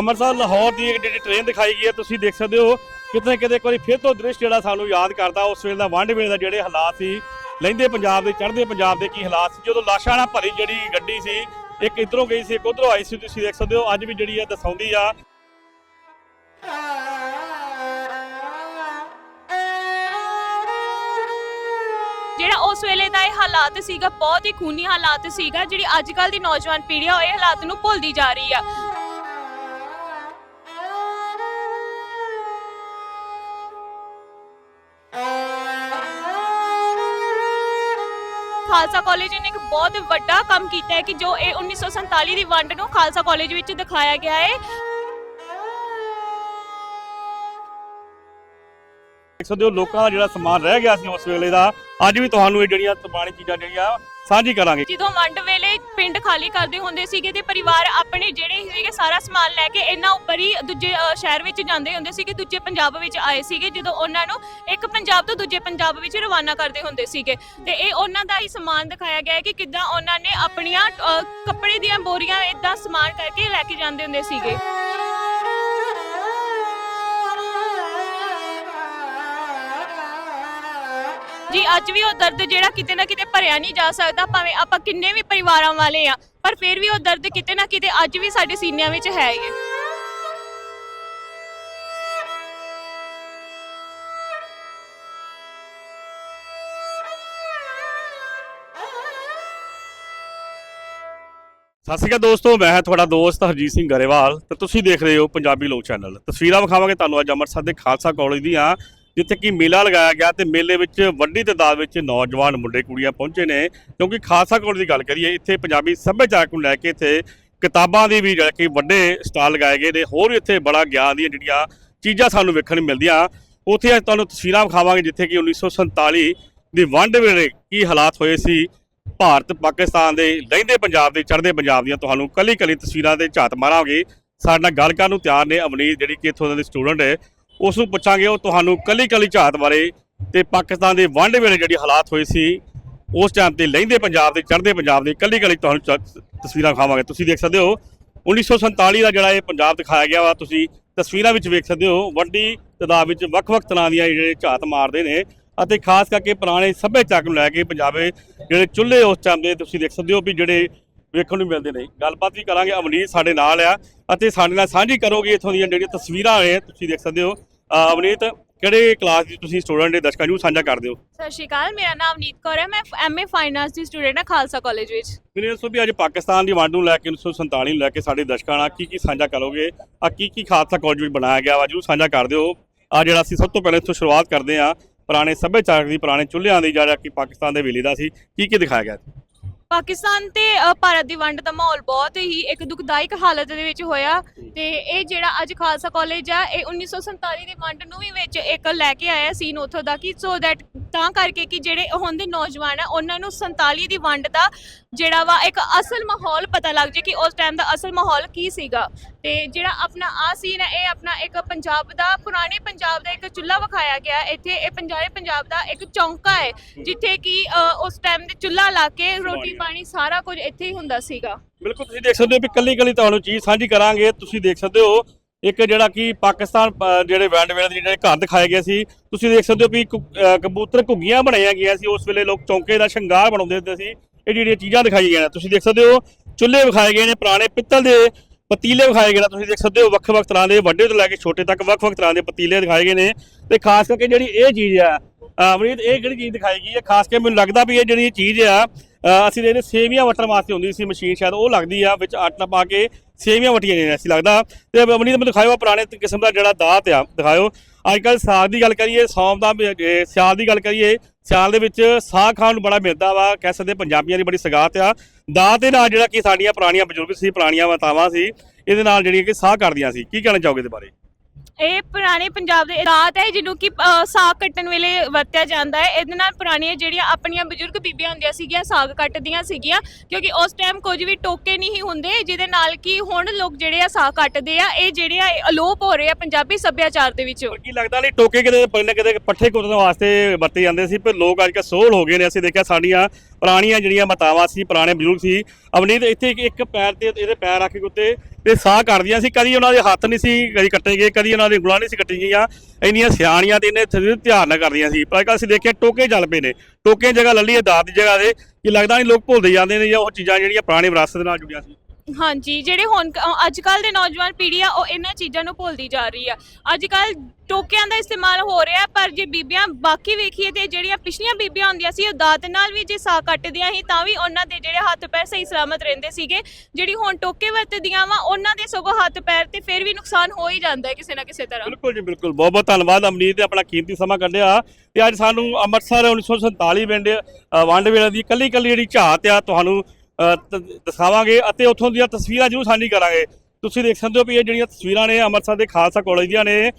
ਅੰਮ੍ਰਿਤਸਰ, ਲਾਹੌਰ ਦੀ ਇੱਕ ਜਿਹੜੀ ਟ੍ਰੇਨ ਦਿਖਾਈ ਗਈ ਹੈ, ਤੁਸੀਂ ਦੇਖ ਸਕਦੇ ਹੋ, ਕਿਤੇ ਕਿਤੇ ਇੱਕ ਵਾਰੀ ਫਿਰ ਤੋਂ ਦ੍ਰਿਸ਼ ਜਿਹੜਾ ਸਾਨੂੰ ਯਾਦ ਕਰਦਾ, ਉਸ ਵੇਲੇ ਦਾ ਵੰਡ ਵੇਲੇ ਦਾ ਜਿਹੜੇ ਹਾਲਾਤ ਸੀ ਲਹਿੰਦੇ ਪੰਜਾਬ ਦੇ, ਚੜ੍ਹਦੇ ਪੰਜਾਬ ਦੇ ਕੀ ਹਾਲਾਤ ਸੀ, ਜਦੋਂ ਲਾਸ਼ਾਂ ਨਾਲ ਭਰੀ ਜਿਹੜੀ ਗੱਡੀ ਸੀ, ਇੱਕ ਇਧਰੋਂ ਗਈ ਸੀ, ਇੱਕ ਉਧਰੋਂ ਆਈ ਸੀ, ਤੁਸੀਂ ਦੇਖ ਸਕਦੇ ਹੋ, ਅੱਜ ਵੀ ਜਿਹੜੀ ਆ ਦਸਾਉਂਦੀ ਆ। ਜਿਹੜਾ ਉਸ ਵੇਲੇ ਦਾ ਇਹ ਹਾਲਾਤ ਸੀਗਾ, ਬਹੁਤ ਹੀ ਖੂਨੀ ਹਾਲਾਤ ਸੀਗਾ, ਜਿਹੜੀ ਅੱਜ ਕੱਲ ਦੀ ਨੌਜਵਾਨ ਪੀੜ੍ਹੀ ਆ, ਉਹ ਇਹ ਹਾਲਾਤ ਨੂੰ ਭੁੱਲਦੀ ਜਾ ਰਹੀ ਆ। ਖਾਲਸਾ ਕਾਲਜ ਨੇ ਇੱਕ ਬਹੁਤ ਵੱਡਾ ਕੰਮ ਕੀਤਾ ਹੈ ਕਿ ਜੋ ਇਹ 1947 ਦੀ ਵੰਡ ਨੂੰ ਖਾਲਸਾ ਕਾਲਜ ਵਿੱਚ ਦਿਖਾਇਆ ਗਿਆ ਹੈ। ਦੇਖ ਸਕਦੇ ਹੋ, ਲੋਕਾਂ ਦਾ ਜਿਹੜਾ ਸਮਾਨ ਰਹਿ ਗਿਆ ਸੀ ਉਸ ਵੇਲੇ ਦਾ, ਅੱਜ ਵੀ ਤੁਹਾਨੂੰ ਇਹ ਜਿਹੜੀਆਂ ਪੁਰਾਣੀ ਚੀਜ਼ਾਂ ਜਿਹੜੀਆਂ ਸਾਂਝੀ ਕਰਾਂਗੇ। ਜਦੋਂ ਵੰਡ ਵੇਲੇ ਪਿੰਡ ਖਾਲੀ ਕਰਦੇ ਹੁੰਦੇ ਸੀਗੇ ਤੇ ਪਰਿਵਾਰ ਆਪਣੇ ਜਿਹੜੇ ਸੀਗੇ ਸਾਰਾ ਸਮਾਨ ਲੈ ਕੇ ਇਹਨਾਂ ਉੱਪਰ ਹੀ ਦੂਜੇ ਸ਼ਹਿਰ ਵਿੱਚ ਜਾਂਦੇ ਹੁੰਦੇ ਸੀਗੇ, ਦੂਜੇ ਪੰਜਾਬ ਵਿੱਚ ਆਏ ਸੀਗੇ, ਜਦੋਂ ਉਹਨਾਂ ਨੂੰ ਇੱਕ ਪੰਜਾਬ ਤੋਂ ਦੂਜੇ ਪੰਜਾਬ ਵਿੱਚ ਰਵਾਨਾ ਕਰਦੇ ਹੁੰਦੇ ਸੀਗੇ। ਤੇ ਇਹ ਉਹਨਾਂ ਦਾ ਹੀ ਸਮਾਨ ਦਿਖਾਇਆ ਗਿਆ ਹੈ ਕਿ ਕਿੱਦਾਂ ਉਹਨਾਂ ਨੇ ਆਪਣੀਆਂ ਕੱਪੜੇ ਦੀਆਂ ਬੋਰੀਆਂ ਇਦਾਂ ਸਮਾਨ ਕਰਕੇ ਲੈ ਕੇ ਜਾਂਦੇ ਹੁੰਦੇ ਸੀਗੇ। ਜੀ, ਅੱਜ ਵੀ ਉਹ ਦਰਦ ਜਿਹੜਾ ਕਿਤੇ ਨਾ ਕਿਤੇ ਭਰਿਆ ਨਹੀਂ ਜਾ ਸਕਦਾ, ਭਾਵੇਂ ਆਪਾਂ ਕਿੰਨੇ ਵੀ ਪਰਿਵਾਰਾਂ ਵਾਲੇ ਆ, ਪਰ ਫਿਰ ਵੀ ਉਹ ਦਰਦ ਕਿਤੇ ਨਾ ਕਿਤੇ ਅੱਜ ਵੀ ਸਾਡੇ ਸੀਨਿਆਂ ਵਿੱਚ ਹੈ ਹੀ ਹੈ। ਸਤਿ ਸ਼੍ਰੀ ਅਕਾਲ ਦੋਸਤੋ, ਮੈਂ ਹਾਂ ਤੁਹਾਡਾ ਦੋਸਤ ਹਰਜੀਤ ਸਿੰਘ ਗਰੇਵਾਲ ਤੇ ਤੁਸੀਂ ਦੇਖ ਰਹੇ ਹੋ ਪੰਜਾਬੀ ਲੋਕ ਚੈਨਲ। ਤਸਵੀਰਾਂ ਵਿਖਾਵਾਂਗੇ ਤੁਹਾਨੂੰ ਅੱਜ ਅੰਮ੍ਰਿਤਸਰ ਦੇ ਖਾਲਸਾ ਕਾਲਜ ਦੀਆਂ ਜਿੱਥੇ ਕਿ ਮੇਲਾ ਲਗਾਇਆ ਗਿਆ ਤੇ ਮੇਲੇ ਵਿੱਚ ਵੱਡੀ ਤਾਦਾਦ ਵਿੱਚ ਨੌਜਵਾਨ ਮੁੰਡੇ ਕੁੜੀਆਂ ਪਹੁੰਚੇ ਨੇ। ਕਿਉਂਕਿ ਖਾਲਸਾ ਕਾਲਜ ਦੀ ਗੱਲ ਕਰੀਏ, ਇੱਥੇ ਪੰਜਾਬੀ ਸੱਭਿਆਚਾਰਕ ਨੂੰ ਲੈ ਕੇ ਇੱਥੇ ਕਿਤਾਬਾਂ ਦੀ ਵੀ ਜਿਹੜਾ ਕਿ ਵੱਡੇ ਸਟਾਲ ਲਗਾਏ ਗਏ ਨੇ। ਹੋਰ ਵੀ ਇੱਥੇ ਬੜਾ ਗਿਆਨ ਦੀਆਂ ਜਿਹੜੀਆਂ ਚੀਜ਼ਾਂ ਸਾਨੂੰ ਵੇਖਣ ਨੂੰ ਮਿਲਦੀਆਂ। ਉੱਥੇ ਅੱਜ ਤੁਹਾਨੂੰ ਤਸਵੀਰਾਂ ਵਿਖਾਵਾਂਗੇ, ਜਿੱਥੇ ਕਿ 1947 ਦੀ ਵੰਡ ਵੇਲੇ ਕੀ ਹਾਲਾਤ ਹੋਏ ਸੀ। ਭਾਰਤ, ਪਾਕਿਸਤਾਨ ਦੇ ਲਹਿੰਦੇ ਪੰਜਾਬ ਦੇ, ਚੜ੍ਹਦੇ ਪੰਜਾਬ ਦੀਆਂ ਤੁਹਾਨੂੰ ਕੱਲੀ ਕੱਲੀ ਤਸਵੀਰਾਂ ਦੇ ਝਾਤ ਮਾਰਾਂਗੇ। ਸਾਡੇ ਨਾਲ ਗੱਲ ਕਰਨ ਨੂੰ ਤਿਆਰ ਨੇ ਅਵਨੀਤ, ਜਿਹੜੀ ਕਿ ਇੱਥੋਂ ਦੇ ਸਟੂਡੈਂਟ ਹੈ। ਉਸ ਨੂੰ ਪੁੱਛਾਂਗੇ, ਉਹ ਤੁਹਾਨੂੰ ਕੱਲੀ ਕੱਲੀ ਝਾਤ ਬਾਰੇ ਤੇ ਪਾਕਿਸਤਾਨ ਦੇ ਵੰਡ ਵੇਲੇ ਜਿਹੜੀ ਹਾਲਾਤ ਹੋਏ ਸੀ, ਉਸ ਟਾਈਮ ਤੇ ਲਹਿੰਦੇ ਪੰਜਾਬ ਦੇ, ਚੜ੍ਹਦੇ ਪੰਜਾਬ ਦੇ ਕੱਲੀ ਕੱਲੀ ਤੁਹਾਨੂੰ ਚ- ਤਸਵੀਰਾਂ ਖਾਵਾਂਗੇ ਤੁਸੀਂ ਦੇਖ ਸਕਦੇ ਹੋ 1947 ਦਾ ਜਿਹੜਾ ਇਹ ਪੰਜਾਬ ਦਿਖਾਇਆ ਗਿਆ ਵਾ, ਤੁਸੀਂ ਤਸਵੀਰਾਂ ਵਿੱਚ ਵੇਖ ਸਕਦੇ ਹੋ, ਵੱਡੀ ਤਾਦਾਦ ਵਿੱਚ ਵੱਖ-ਵੱਖ ਤਰ੍ਹਾਂ ਦੀਆਂ ਜਿਹੜੇ ਝਾਤ ਮਾਰਦੇ ਨੇ ਅਤੇ ਖਾਸ ਕਰਕੇ ਪੁਰਾਣੇ ਸੱਭਿਆਚਾਰ ਨੂੰ ਲੈ ਕੇ ਪੰਜਾਬੇ ਜਿਹੜੇ ਚੁੱਲ੍ਹੇ ਉਸ ਟਾਈਮ ਦੇ, ਤੁਸੀਂ ਦੇਖ ਸਕਦੇ ਹੋ ਵੀ ਜਿਹੜੇ ਵੇਖਣ ਨੂੰ ਮਿਲਦੇ ਨੇ। ਗੱਲਬਾਤ ਵੀ ਕਰਾਂਗੇ ਅਮਨੀਤ ਸਾਡੇ ਨਾਲ ਆ ਅਤੇ ਸਾਡੇ ਨਾਲ ਸਾਂਝੀ ਕਰੋਗੇ ਇੱਥੋਂ ਦੀਆਂ ਜਿਹੜੀਆਂ ਤਸਵੀਰਾਂ ਨੇ, ਤੁਸੀਂ ਦੇਖ ਸਕਦੇ ਹੋ। ਅਹ ਅਮਨੀਤ ਕਿਹੜੇ ਕਲਾਸ ਦੀ ਤੁਸੀਂ ਸਟੂਡੈਂਟ ਦੇ ਦਰਸ਼ਕਾਂ ਨੂੰ ਸਾਂਝਾ ਕਰਦੇ ਹੋ? ਸਤਿ ਸ਼੍ਰੀ ਅਕਾਲ ਮੇਰਾ ਨਾਮ ਨੀਤ ਕੌਰ ਹੈ। ਮੈਂ ਐਮਏ ਫਾਈਨਾਂਸ ਦੀ ਸਟੂਡੈਂਟ ਹਾਂ ਖਾਲਸਾ ਕਾਲਜ ਵਿੱਚ। ਮੈਨੂੰ ਦੱਸੋ ਵੀ ਅੱਜ ਪਾਕਿਸਤਾਨ ਦੀ ਵੰਡ ਨੂੰ ਲੈ ਕੇ 1947 ਨੂੰ ਲੈ ਕੇ ਸਾਡੇ ਦਰਸ਼ਕਾਂ ਨਾਲ ਕੀ ਕੀ ਸਾਂਝਾ ਕਰੋਗੇ? ਆ ਕੀ ਕੀ ਖਾਲਸਾ ਕਾਲਜ ਵਿੱਚ ਬਣਾਇਆ ਗਿਆ ਵਾ ਜਰੂਰ ਸਾਂਝਾ ਕਰ ਦਿਓ ਆ ਜਿਹੜਾ ਅਸੀਂ ਸਭ ਤੋਂ ਪਹਿਲਾਂ ਇੱਥੋਂ ਸ਼ੁਰੂਆਤ ਕਰਦੇ ਆ ਪੁਰਾਣੇ ਸੱਭਿਆਚਾਰ ਦੀ ਪੁਰਾਣੇ ਚੁੱਲ੍ਹਿਆਂ ਦੀ ਜਿਹੜਾ ਕਿ ਪਾਕਿਸਤਾਨ ਦੇ ਵੇਲੇ ਦਾ ਸੀ ਕੀ ਕੀ ਦਿਖਾਇਆ ਗਿਆ ਪਾਕਿਸਤਾਨ ਤੇ ਅ, ਭਾਰਤ ਦੀ ਵੰਡ ਦਾ ਮਾਹੌਲ ਬਹੁਤ ਹੀ ਇੱਕ ਦੁਖਦਾਇਕ ਹਾਲਤ ਦੇ ਵਿੱਚ ਹੋਇਆ ਤੇ ਇਹ ਜਿਹੜਾ ਅੱਜ ਖਾਲਸਾ ਕਾਲਜ ਆ ਇਹ 1947 ਦੀ ਵੰਡ ਨੂੰ ਵੀ ਵਿੱਚ ਇੱਕ ਲੈ ਕੇ ਆਇਆ ਸੀਨ ਉਥੋਂ ਦਾ ਕਿ ਸੋ ਦੈਟ ਤਾਂ ਕਰਕੇ ਕਿ ਜਿਹੜੇ ਹੁਣ ਦੇ ਨੌਜਵਾਨ ਆ ਉਹਨਾਂ ਨੂੰ 47 ਦੀ ਵੰਡ ਦਾ ਜਿਹੜਾ ਵਾ ਇੱਕ ਅਸਲ ਮਾਹੌਲ ਪਤਾ ਲੱਗ ਜੇ ਕਿ ਉਸ ਟਾਈਮ ਦਾ ਅਸਲ ਮਾਹੌਲ ਕੀ ਸੀਗਾ। ਤੇ ਜਿਹੜਾ ਆਪਣਾ ਆ ਸੀਨ ਹੈ ਇਹ ਆਪਣਾ ਇੱਕ ਪੰਜਾਬ ਦਾ ਪੁਰਾਣੇ ਪੰਜਾਬ ਦਾ ਇੱਕ ਚੁੱਲ੍ਹਾ ਵਿਖਾਇਆ ਗਿਆ ਇੱਥੇ ਇਹ ਪੰਜਾਬੀ ਪੰਜਾਬ ਦਾ ਇੱਕ ਚੌਂਕਾ ਹੈ ਜਿੱਥੇ ਕਿ ਅ, ਉਸ ਟਾਈਮ ਦੇ ਚੁੱਲ੍ਹਾ ਲਾ ਕੇ ਰੋਟੀ ਪਾਣੀ ਸਾਰਾ ਕੁਝ ਇੱਥੇ ਹੀ ਹੁੰਦਾ ਸੀਗਾ। ਬਿਲਕੁਲ ਤੁਸੀਂ ਦੇਖ ਸਕਦੇ ਹੋ ਵੀ ਕੱਲੀ ਕੱਲੀ ਤੁਹਾਨੂੰ ਚੀਜ਼ ਸਾਂਝੀ ਕਰਾਂਗੇ। ਤੁਸੀਂ ਦੇਖ ਸਕਦੇ ਹੋ ਇੱਕ ਜਿਹੜਾ ਕਿ ਪਾਕਿਸਤਾਨ ਅ, ਜਿਹੜੇ ਵੈਂਡ ਵੇਲੇ ਦੇ ਜਿਹੜੇ ਘਰ ਦਿਖਾਏ ਗਏ ਸੀ। ਤੁਸੀਂ ਦੇਖ ਸਕਦੇ ਹੋ ਵੀ ਕੁ- ਅ, ਕਬੂਤਰ ਘੁੱਗੀਆਂ ਬਣਾਈਆਂ ਗਈਆਂ ਸੀ। ਉਸ ਵੇਲੇ ਲੋਕ ਚੌਂਕੇ ਦਾ ਸ਼ਿੰਗਾਰ ਬਣਾਉਂਦੇ ਹੁੰਦੇ ਸੀ। ਇਹ ਜਿਹੜੀਆਂ ਚੀਜ਼ਾਂ ਦਿਖਾਈਆਂ ਗਈਆਂ ਨੇ ਤੁਸੀਂ ਦੇਖ ਸਕਦੇ ਹੋ ਚੁੱਲ੍ਹੇ ਵਿਖਾਏ ਗਏ ਨੇ ਪੁਰਾਣੇ ਪਿੱਤਲ ਦੇ ਪਤੀਲੇ ਵਿਖਾਏ ਗਏ ਨੇ ਤੁਸੀਂ ਦੇਖ ਸਕਦੇ ਹੋ ਵੱਖ-ਵੱਖ ਤਰ੍ਹਾਂ ਦੇ ਵੱਡੇ ਤੋਂ ਲੈ ਕੇ ਛੋਟੇ ਤੱਕ ਵੱਖ-ਵੱਖ ਤਰ੍ਹਾਂ ਦੇ ਪਤੀਲੇ ਦਿਖਾਏ ਗਏ ਨੇ ਤੇ ਖਾਸ ਕਰਕੇ ਜਿਹੜੀ ਇਹ ਚੀਜ਼ ਆ ਅ, ਅਮਰੀਤ ਇਹ ਕਿਹੜੀ ਚੀਜ਼ ਦਿਖਾਈ ਗਈ ਹੈ? ਖਾਸ ਕਰਕੇ ਮੈਨੂੰ ਲੱਗਦਾ ਵੀ ਇਹ ਜਿਹੜੀ ਚੀਜ਼ ਆ ਅਸੀਂ ਇਹਦੇ ਸੇਵੀਆਂ ਵਟਣ ਵਾਸਤੇ ਹੁੰਦੀ ਸੀ ਮਸ਼ੀਨ ਸ਼ਾਇਦ ਉਹ ਲੱਗਦੀ ਆ ਵਿੱਚ ਆਟਾ ਪਾ ਕੇ ਸੇਵੀਆਂ ਵਟੀਆਂ ਜਾਂਦੀਆਂ ਸੀ ਲੱਗਦਾ। ਤੇ ਅਮਰੀਤ ਮੈਨੂੰ ਦਿਖਾਇਓ ਪੁਰਾਣੇ ਕਿਸਮ ਦਾ ਜਿਹੜਾ ਦਾਤ ਆ ਦਿਖਾਇਓ। ਅੱਜ ਕੱਲ ਸਾਗ ਦੀ ਗੱਲ ਕਰੀਏ ਸੌਂਫ ਦਾ ਸਿਆਲ ਦੀ ਗੱਲ ਕਰੀਏ ਸਿਆਲ ਦੇ ਵਿੱਚ ਸਾਹ ਖਾਣ ਨੂੰ ਬੜਾ ਮਿਲਦਾ ਵਾ, ਕਹਿ ਸਕਦੇ ਪੰਜਾਬੀਆਂ ਦੀ ਬੜੀ ਸਗਾਤ ਆ। ਦਾ ਦੇ ਨਾਲ ਜਿਹੜਾ ਕਿ ਸਾਡੀਆਂ ਪੁਰਾਣੀਆਂ ਬਜ਼ੁਰਗ ਸੀ, ਪੁਰਾਣੀਆਂ ਮਾਤਾਵਾਂ ਸੀ, ਇਹਦੇ ਨਾਲ ਜਿਹੜੀਆਂ ਕਿ ਸਾਹ ਕਰਦੀਆਂ ਸੀ। ਕੀ ਕਹਿਣਾ ਚਾਹੋਗੇ ਇਹਦੇ ਬਾਰੇ? ਇਹ ਪੁਰਾਣੇ ਪੰਜਾਬ ਦੇ ਰਾਤ ਹੈ ਜਿਹਨੂੰ ਕਿ ਅ, ਸਾਗ ਕੱਟਣ ਵੇਲੇ ਵਰਤਿਆ ਜਾਂਦਾ ਹੈ। ਇਹਦੇ ਨਾਲ ਪੁਰਾਣੀਆਂ ਜਿਹੜੀਆਂ ਆਪਣੀਆਂ ਬਜ਼ੁਰਗ ਬੀਬੀਆਂ ਹੁੰਦੀਆਂ ਸੀਗੀਆਂ ਸਾਗ ਕੱਟਦੀਆਂ ਸੀਗੀਆਂ ਕਿਉਂਕਿ ਉਸ ਟਾਈਮ ਕੁਝ ਵੀ ਟੋਕੇ ਨਹੀਂ ਹੁੰਦੇ ਜਿਹਦੇ ਨਾਲ ਕਿ ਹੁਣ ਲੋਕ ਜਿਹੜੇ ਆ ਸਾਗ ਕੱਟਦੇ ਆ ਇਹ ਜਿਹੜੇ ਆ ਇਹ ਅਲੋਪ ਹੋ ਰਹੇ ਆ ਪੰਜਾਬੀ ਸੱਭਿਆਚਾਰ ਦੇ ਵਿੱਚੋਂ। ਕੀ ਲੱਗਦਾ ਨਹੀਂ ਟੋਕੇ ਕਿਤੇ ਪਹਿਲਾਂ ਕਿਤੇ ਪੱਠੇ ਕੁੱਟਣ ਵਾਸਤੇ ਵਰਤੇ ਜਾਂਦੇ ਸੀ ਪਰ ਲੋਕ ਅੱਜ ਕੱਲ੍ਹ ਸੋਹਲ ਹੋ ਗਏ ਨੇ। ਅਸੀਂ ਦੇਖਿਆ ਸਾਡੀਆਂ ਪੁਰਾਣੀਆਂ ਜਿਹੜੀਆਂ ਮਾਤਾਵਾਂ ਸੀ, ਪੁਰਾਣੇ ਬਜ਼ੁਰਗ ਸੀ, ਅਵਨੀਤ ਇੱਥੇ ਇੱਕ- ਪੈਰ ਤੇ ਇਹਦੇ ਪੈਰ ਰੱਖ ਕੇ ਉੱਤੇ ਤੇ ਸਾਹ ਕੱਢਦੀਆਂ ਸੀ। ਕਦੀ ਉਹਨਾਂ ਦੇ ਹੱਥ ਨਹੀਂ ਸੀ, ਕਦੀ ਕੱਟੇ ਗਏ, ਕਦੀ ਉਹਨਾਂ ਦੀ ਗੁਲਾਂ ਨਹੀਂ ਸੀ ਕੱਟੀ ਗਈਆਂ। ਇੰਨੀਆਂ ਸਿਆਣੀਆਂ ਤੇ ਇੰਨੇ ਥ- ਧਿਆਨ ਨਾਲ ਕਰਦੀਆਂ ਸੀ। ਪਰ ਅੱਜ ਕੱਲ੍ਹ ਅਸੀਂ ਦੇਖਿਆ ਟੋਕੇ ਚੱਲ ਪਏ ਨੇ। ਟੋਕੇ ਜਗ੍ਹਾ ਲੱਲੀ ਹੈ ਦਾਤ ਦੀ ਜਗ੍ਹਾ ਤੇ ਕਿ ਲੱਗਦਾ ਨਹੀਂ ਲੋਕ ਭੁੱਲਦੇ ਜਾਂਦੇ ਨੇ ਜਾਂ ਉਹ ਚੀਜ਼ਾਂ ਜਿਹੜੀਆਂ ਪੁਰਾਣੀ ਵਿਰਾਸਤ ਦੇ ਨਾਲ ਜੁੜੀਆਂ ਸੀ। ਹਾਂਜੀ, ਜਿਹੜੇ ਹੁਣ ਅੱਜ ਕੱਲ ਦੇ ਨੌਜਵਾਨ ਪੀੜ੍ਹੀ ਆ, ਉਹ ਇਹਨਾਂ ਚੀਜ਼ਾਂ ਨੂੰ ਭੁੱਲਦੀ ਜਾ ਰਹੀ ਆ। ਅੱਜ ਕੱਲ ਟੋਕਿਆਂ ਦਾ ਇਸਤੇਮਾਲ ਹੋ ਰਿਹਾ, ਪਰ ਜੇ ਬੀਬੀਆਂ ਬਾਕੀ ਵੇਖੀਏ ਤੇ ਜਿਹੜੀਆਂ ਪਿਛਲੀਆਂ ਬੀਬੀਆਂ ਹੁੰਦੀਆਂ ਸੀ, ਉਹ ਦਾਤ ਨਾਲ ਵੀ ਜੇ ਸਾਹ ਕੱਟਦੀਆਂ ਸੀ, ਤਾਂ ਵੀ ਉਹਨਾਂ ਦੇ ਜਿਹੜੇ ਹੱਥ ਪੈਰ ਸਹੀ ਸਲਾਮਤ ਰਹਿੰਦੇ ਸੀਗੇ। ਜਿਹੜੀ ਹੁਣ ਟੋਕੇ ਵਰਤਦੀਆਂ ਵਾ, ਉਹਨਾਂ ਦੇ ਸਗੋਂ ਹੱਥ ਪੈਰ ਤੇ ਫਿਰ ਵੀ ਨੁਕਸਾਨ ਹੋ ਹੀ ਜਾਂਦਾ ਹੈ ਕਿਸੇ ਨਾ ਕਿਸੇ ਤਰ੍ਹਾਂ। ਬਿਲਕੁਲ ਜੀ, ਬਿਲਕੁਲ। ਬਹੁਤ ਬਹੁਤ ਧੰਨਵਾਦ, ਅਮਨੀਤ ਤੇ ਆਪਣਾ ਕੀਮਤੀ ਸਮਾਂ ਕੱਢਿਆ। ਤੇ ਅੱਜ ਸਾਨੂੰ ਅੰਮ੍ਰਿਤਸਰ 1947 ਵੰਡ ਵੰਡ ਵੇਲੇ ਦੀ ਕੱਲੀ ਕੱਲੀ ਜਿਹੜੀ ਝਾਤ ਆ, ਤੁਹਾਨੂੰ ਦਿਖਾਵਾਂਗੇ ਅਤੇ ਉੱਥੋਂ ਦੀਆਂ ਤਸਵੀਰਾਂ ਜ਼ਰੂਰ ਸਾਂਝੀ ਕਰਾਂਗੇ। ਤੁਸੀਂ ਦੇਖ ਸਕਦੇ ਹੋ ਵੀ ਇਹ ਜਿਹੜੀਆਂ ਤਸਵੀਰਾਂ ਨੇ ਅੰਮ੍ਰਿਤਸਰ ਦੇ ਖਾਲਸਾ ਕਾਲਜ ਦੀਆਂ ਨੇ।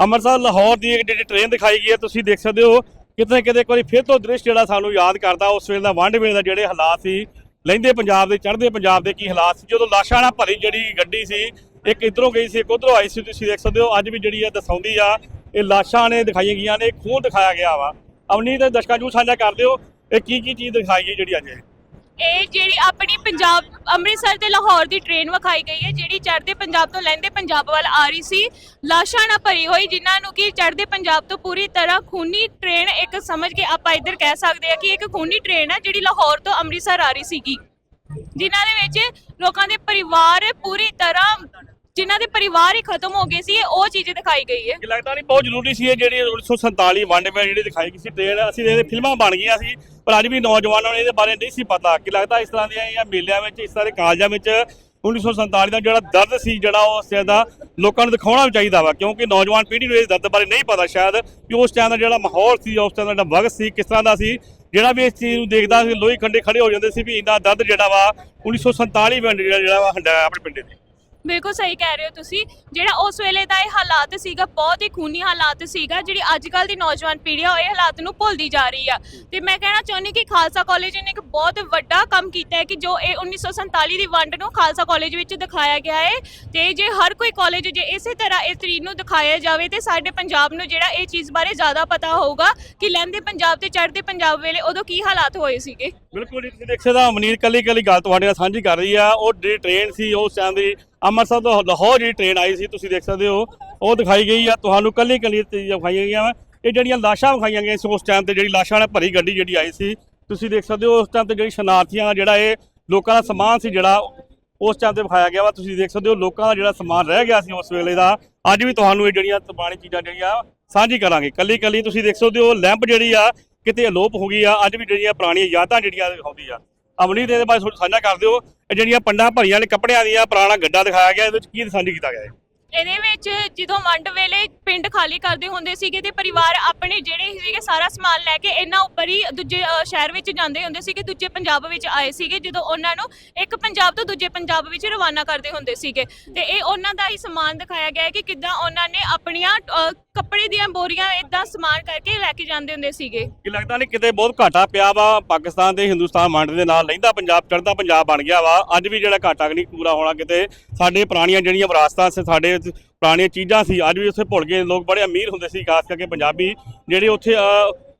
ਅੰਮ੍ਰਿਤਸਰ, ਲਾਹੌਰ ਦੀ ਇੱਕ ਜਿਹੜੀ ਟ੍ਰੇਨ ਦਿਖਾਈ ਗਈ ਹੈ, ਤੁਸੀਂ ਦੇਖ ਸਕਦੇ ਹੋ, ਕਿਤੇ ਨਾ ਕਿਤੇ ਇੱਕ ਵਾਰੀ ਫਿਰ ਤੋਂ ਦ੍ਰਿਸ਼ ਜਿਹੜਾ ਸਾਨੂੰ ਯਾਦ ਕਰਦਾ, ਉਸ ਵੇਲੇ ਦਾ ਵੰਡ ਵੇਲੇ ਦਾ ਜਿਹੜੇ ਹਾਲਾਤ ਸੀ ਲਹਿੰਦੇ ਪੰਜਾਬ ਦੇ, ਚੜ੍ਹਦੇ ਪੰਜਾਬ ਦੇ ਕੀ ਹਾਲਾਤ ਸੀ, ਜਦੋਂ ਲਾਸ਼ਾਂ ਨਾਲ ਭਰੀ ਜਿਹੜੀ ਗੱਡੀ ਸੀ, ਇੱਕ ਇਧਰੋਂ ਗਈ ਸੀ, ਇੱਕ ਉਧਰੋਂ ਆਈ ਸੀ, ਤੁਸੀਂ ਦੇਖ ਸਕਦੇ ਹੋ, ਅੱਜ ਵੀ ਜਿਹੜੀ ਆ ਦਸਾਉਂਦੀ ਆ, ਇਹ ਲਾਸ਼ਾਂ ਨੇ ਦਿਖਾਈਆਂ ਗਈਆਂ ਨੇ, ਖੂਨ ਦਿਖਾਇਆ ਗਿਆ ਵਾ। ਅਵਨੀ ਤੇ ਦਰਸ਼ਕਾਂ ਨੂੰ ਸਾਂਝਾ ਕਰ ਦਿਓ, ਇਹ ਕੀ ਕੀ ਚੀਜ਼ ਦਿਖਾਈ ਗਈ ਜਿਹੜੀ ਅੱਜ ਇਹ? ਇਹ ਜਿਹੜੀ ਆਪਣੀ ਪੰਜਾਬ, ਅੰਮ੍ਰਿਤਸਰ ਤੇ ਲਾਹੌਰ ਦੀ ਟ੍ਰੇਨ ਵਿਖਾਈ ਗਈ ਹੈ, ਜਿਹੜੀ ਚੜ੍ਹਦੇ ਪੰਜਾਬ ਤੋਂ ਲਹਿੰਦੇ ਪੰਜਾਬ ਵੱਲ ਆ ਰਹੀ ਸੀ। ਲਾਸ਼ਾਂ ਨਾਲ ਭਰੀ ਹੋਈ, ਜਿਨ੍ਹਾਂ ਨੂੰ ਕਿ ਚੜ੍ਹਦੇ ਪੰਜਾਬ ਤੋਂ ਪੂਰੀ ਤਰ੍ਹਾਂ ਖੂਨੀ ਟ੍ਰੇਨ ਇੱਕ ਸਮਝ ਕੇ ਆਪਾਂ ਇੱਧਰ ਕਹਿ ਸਕਦੇ ਆ ਕਿ ਇੱਕ ਖੂਨੀ ਟ੍ਰੇਨ ਹੈ, ਜਿਹੜੀ ਲਾਹੌਰ ਤੋਂ ਅੰਮ੍ਰਿਤਸਰ ਆ ਰਹੀ ਸੀਗੀ। ਜਿਨ੍ਹਾਂ ਦੇ ਵਿੱਚ ਲੋਕਾਂ ਦੇ ਪਰਿਵਾਰ ਪੂਰੀ ਤਰ੍ਹਾਂ ਜਿਨ੍ਹਾਂ ਦੇ ਪਰਿਵਾਰ ਹੀ ਖਤਮ ਹੋ ਗਏ ਸੀ ਉਹ ਚੀਜ਼ ਦਿਖਾਈ ਗਈ ਹੈ। ਕਿ ਲੱਗਦਾ ਨਹੀਂ ਬਹੁਤ ਜ਼ਰੂਰੀ ਸੀ ਇਹ ਜਿਹੜੀ 1947 ਵੰਡ ਵੇ ਜਿਹੜੀ ਦਿਖਾਈ ਗਈ ਸੀ ਟ੍ਰੇਨ ਅਸੀਂ ਇਹਦੇ ਫਿਲਮਾਂ ਬਣ ਗਈਆਂ ਸੀ, ਪਰ ਅੱਜ ਵੀ ਨੌਜਵਾਨਾਂ ਨੂੰ ਇਹਦੇ ਬਾਰੇ ਨਹੀਂ ਸੀ ਪਤਾ ਕਿ ਲੱਗਦਾ ਇਸ ਤਰ੍ਹਾਂ ਦੀਆਂ ਜਾਂ ਮੇਲਿਆਂ ਵਿੱਚ, ਇਸ ਤਰ੍ਹਾਂ ਦੇ ਕਾਲਜਾਂ ਵਿੱਚ 1947 ਦਾ ਜਿਹੜਾ ਦਰਦ ਸੀ, ਜਿਹੜਾ ਉਸ ਚੀਜ਼ ਦਾ ਲੋਕਾਂ ਨੂੰ ਦਿਖਾਉਣਾ ਵੀ ਚਾਹੀਦਾ ਵਾ, ਕਿਉਂਕਿ ਨੌਜਵਾਨ ਪੀੜ੍ਹੀ ਨੂੰ ਇਸ ਦਰਦ ਬਾਰੇ ਨਹੀਂ ਪਤਾ ਸ਼ਾਇਦ ਕਿ ਉਸ ਟਾਈਮ ਦਾ ਜਿਹੜਾ ਮਾਹੌਲ ਸੀ, ਉਸ ਟਾਈਮ ਦਾ ਜਿਹੜਾ ਵਕਤ ਸੀ, ਕਿਸ ਤਰ੍ਹਾਂ ਦਾ ਸੀ, ਜਿਹੜਾ ਵੀ ਇਸ ਚੀਜ਼ ਨੂੰ ਦੇਖਦਾ ਸੀ, ਲੋਹੀ ਖੰਡੇ ਖੜੇ ਹੋ ਜਾਂਦੇ ਸੀ ਵੀ ਇੰਨਾ ਦਰਦ ਜਿਹੜਾ ਵਾ 1947 ਵੰਡ ਜਿਹੜਾ ਜਿਹੜਾ ਵਾ ਹੰਡਾ ਆਪਣੇ ਪਿੰਡੇ ਦੇ ਬਿਲਕੁਲ ਸਹੀ ਕਹਿ ਰਹੇ ਹੋ ਤੁਸੀਂ। ਜਿਹੜਾ ਉਸ ਵੇਲੇ ਦਾ ਇਹ ਹਾਲਾਤ ਸੀਗਾ ਬਹੁਤ ਹੀ ਖੂਨੀ ਹਾਲਾਤ ਸੀਗਾ ਜਿਹੜੀ ਅੱਜ ਕੱਲ ਦੀ ਨੌਜਵਾਨ ਪੀੜ੍ਹੀ ਆ ਉਹ ਇਹ ਹਾਲਾਤ ਨੂੰ ਭੁੱਲਦੀ ਜਾ ਰਹੀ ਆ। ਤੇ ਮੈਂ ਕਹਿਣਾ ਚਾਹੁੰਦੀ ਕਿ ਖਾਲਸਾ ਕਾਲਜ ਨੇ ਇੱਕ ਬਹੁਤ ਵੱਡਾ ਕੰਮ ਕੀਤਾ ਹੈ ਕਿ ਜੋ ਇਹ 1947 ਦੀ ਵੰਡ ਨੂੰ ਖਾਲਸਾ ਕਾਲਜ ਵਿੱਚ ਦਿਖਾਇਆ ਗਿਆ ਹੈ। ਤੇ ਜੇ ਹਰ ਕੋਈ ਕਾਲਜ ਜੇ ਇਸੇ ਤਰ੍ਹਾਂ ਇਸ ਤਰੀਕ ਨੂੰ ਦਿਖਾਇਆ ਜਾਵੇ ਤੇ ਸਾਡੇ ਪੰਜਾਬ ਨੂੰ ਜਿਹੜਾ ਇਹ ਚੀਜ਼ ਬਾਰੇ ਜ਼ਿਆਦਾ ਪਤਾ ਹੋਊਗਾ ਕਿ ਲਹਿੰਦੇ ਪੰਜਾਬ ਤੇ ਚੜ੍ਹਦੇ ਪੰਜਾਬ ਵੇਲੇ ਉਦੋਂ ਕੀ ਹਾਲਾਤ ਹੋਏ ਸੀਗੇ। ਬਿਲਕੁਲ ਜੀ, ਤੁਸੀਂ ਦੇਖ ਸਕਦੇ ਹੋ ਕੱਲੀ ਕੱਲੀ ਗੱਲ ਤੁਹਾਡੇ ਨਾਲ ਸਾਂਝੀ ਕਰ ਰਹੀ ਆ। ਉਹ ਜਿਹੜੀ ਟ੍ਰੇਨ ਸੀ ਉਸ ਟਾਈਮ ਦੀ ਅੰਮ੍ਰਿਤਸਰ ਤੋਂ ਲਾਹੌਰ ਜਿਹੜੀ ਟ੍ਰੇਨ ਆਈ ਸੀ, ਤੁਸੀਂ ਦੇਖ ਸਕਦੇ ਹੋ, ਉਹ ਦਿਖਾਈ ਗਈ ਆ, ਤੁਹਾਨੂੰ ਕੱਲੀ ਕੱਲੀ ਚੀਜ਼ਾਂ ਵਿਖਾਈਆਂ ਗਈਆਂ ਵਾ। ਇਹ ਜਿਹੜੀਆਂ ਲਾਸ਼ਾਂ ਵਿਖਾਈਆਂ ਗਈਆਂ ਸੀ, ਉਸ ਟਾਈਮ ਤੇ ਜਿਹੜੀ ਲਾਸ਼ਾਂ ਨਾਲ ਭਰੀ ਗੱਡੀ ਜਿਹੜੀ ਆਈ ਸੀ, ਤੁਸੀਂ ਦੇਖ ਸਕਦੇ ਹੋ, ਉਸ ਟਾਈਮ ਤੇ ਜਿਹੜੀ ਸ਼ਨਾਰਥੀਆਂ ਦਾ ਜਿਹੜਾ ਇਹ ਲੋਕਾਂ ਦਾ ਸਮਾਨ ਸੀ ਜਿਹੜਾ, ਉਸ ਟਾਈਮ ਤੇ ਵਿਖਾਇਆ ਗਿਆ ਵਾ। ਤੁਸੀਂ ਦੇਖ ਸਕਦੇ ਹੋ, ਲੋਕਾਂ ਦਾ ਜਿਹੜਾ ਸਮਾਨ ਰਹਿ ਗਿਆ ਸੀ ਉਸ ਵੇਲੇ ਦਾ। ਅੱਜ ਵੀ ਤੁਹਾਨੂੰ ਇਹ ਜਿਹੜੀਆਂ ਪੁਰਾਣੀ ਚੀਜ਼ਾਂ ਜਿਹੜੀਆਂ ਸਾਂਝੀ ਕਰਾਂਗੇ। ਕੱਲੀ ਕੱਲੀ ਤੁਸੀਂ ਦੇਖ ਸਕਦੇ ਹੋ, ਲੈਂਪ ਜਿਹੜੀ ਆ, ਕਿਤੇ ਅਲੋਪ ਹੋ ਗਈ ਆ। ਅੱਜ ਵੀ ਜਿਹੜੀਆਂ ਪੁਰਾਣੀਆਂ ਯਾਦਾਂ ਜਿਹੜੀਆਂ ਦਿਖਾਉਂਦੀ ਆ। ਅਮਨੀ ਦੇ ਬਾਰੇ ਥੋੜ੍ਹਾ ਸਾਂਝਾ ਕਰ ਦਿਓ। ਇਹ ਜਿਹੜੀਆਂ ਪੰਡਾਂ ਭਰੀਆਂ ਨੇ ਕੱਪੜਿਆਂ ਦੀਆਂ ਪੁਰਾਣਾ ਗੱਡਾ ਦਿਖਾਇਆ ਗਿਆ, ਇਹਦੇ ਵਿੱਚ ਕੀ ਸਾਂਝੀ ਕੀਤਾ ਗਿਆ ਹੈ? ਇਹਦੇ ਵਿੱਚ ਜਦੋਂ ਵੰਡ ਵੇਲੇ ਪਿੰਡ ਖਾਲੀ ਕਰਦੇ ਹੁੰਦੇ ਸੀਗੇ ਤੇ ਪਰਿਵਾਰ ਆਪਣੇ ਜਿਹੜੇ ਸੀਗੇ ਸਾਰਾ ਸਮਾਨ ਲੈ ਕੇ ਇਹਨਾਂ ਉੱਪਰ ਹੀ ਦੂਜੇ ਅ, ਸ਼ਹਿਰ ਵਿੱਚ ਜਾਂਦੇ ਹੁੰਦੇ ਸੀਗੇ ਦੂਜੇ ਪੰਜਾਬ ਵਿੱਚ ਆਏ ਸੀਗੇ ਜਦੋਂ ਉਹਨਾਂ ਨੂੰ ਇੱਕ ਪੰਜਾਬ ਤੋਂ ਦੂਜੇ ਪੰਜਾਬ ਵਿੱਚ ਰਵਾਨਾ ਕਰਦੇ ਹੁੰਦੇ ਸੀਗੇ। ਤੇ ਇਹ ਉਹਨਾਂ ਦਾ ਹੀ ਸਮਾਨ ਦਿਖਾਇਆ ਗਿਆ ਹੈ ਕਿ ਕਿੱਦਾਂ ਉਹਨਾਂ ਨੇ ਆਪਣੀਆਂ ਅ, ਕੱਪੜੇ ਦੀਆਂ ਬੋਰੀਆਂ ਇਦਾਂ ਸਮਾਨ ਕਰਕੇ ਲੈ ਕੇ ਜਾਂਦੇ ਹੁੰਦੇ ਸੀਗੇ। ਕੀ ਲੱਗਦਾ ਨਹੀਂ ਕਿਤੇ ਬਹੁਤ ਘਾਟਾ ਪਿਆ ਵਾ? ਪਾਕਿਸਤਾਨ ਤੇ ਹਿੰਦੁਸਤਾਨ ਵੰਡ ਦੇ ਨਾਲ ਲੈਂਦਾ ਪੰਜਾਬ ਚੜ੍ਹਦਾ ਪੰਜਾਬ ਬਣ ਗਿਆ ਵਾ। ਅੱਜ ਵੀ ਜਿਹੜਾ ਘਾਟਾ ਨਹੀਂ ਪੂਰਾ ਹੋਣਾ ਕਿਤੇ ਸਾਡੇ ਪੁਰਾਣੀਆਂ ਜਿਹੜੀਆਂ ਵਿਰਾਸਤਾਂ ਸੀ ਸਾਡੇ ਪੁਰਾਣੀਆਂ ਚੀਜ਼ਾਂ ਸੀ। ਅੱਜ ਵੀ ਉੱਥੇ ਭੁੱਲ ਗਏ। ਲੋਕ ਬੜੇ ਅਮੀਰ ਹੁੰਦੇ ਸੀ, ਖਾਸ ਕਰਕੇ ਪੰਜਾਬੀ ਜਿਹੜੇ ਉੱਥੇ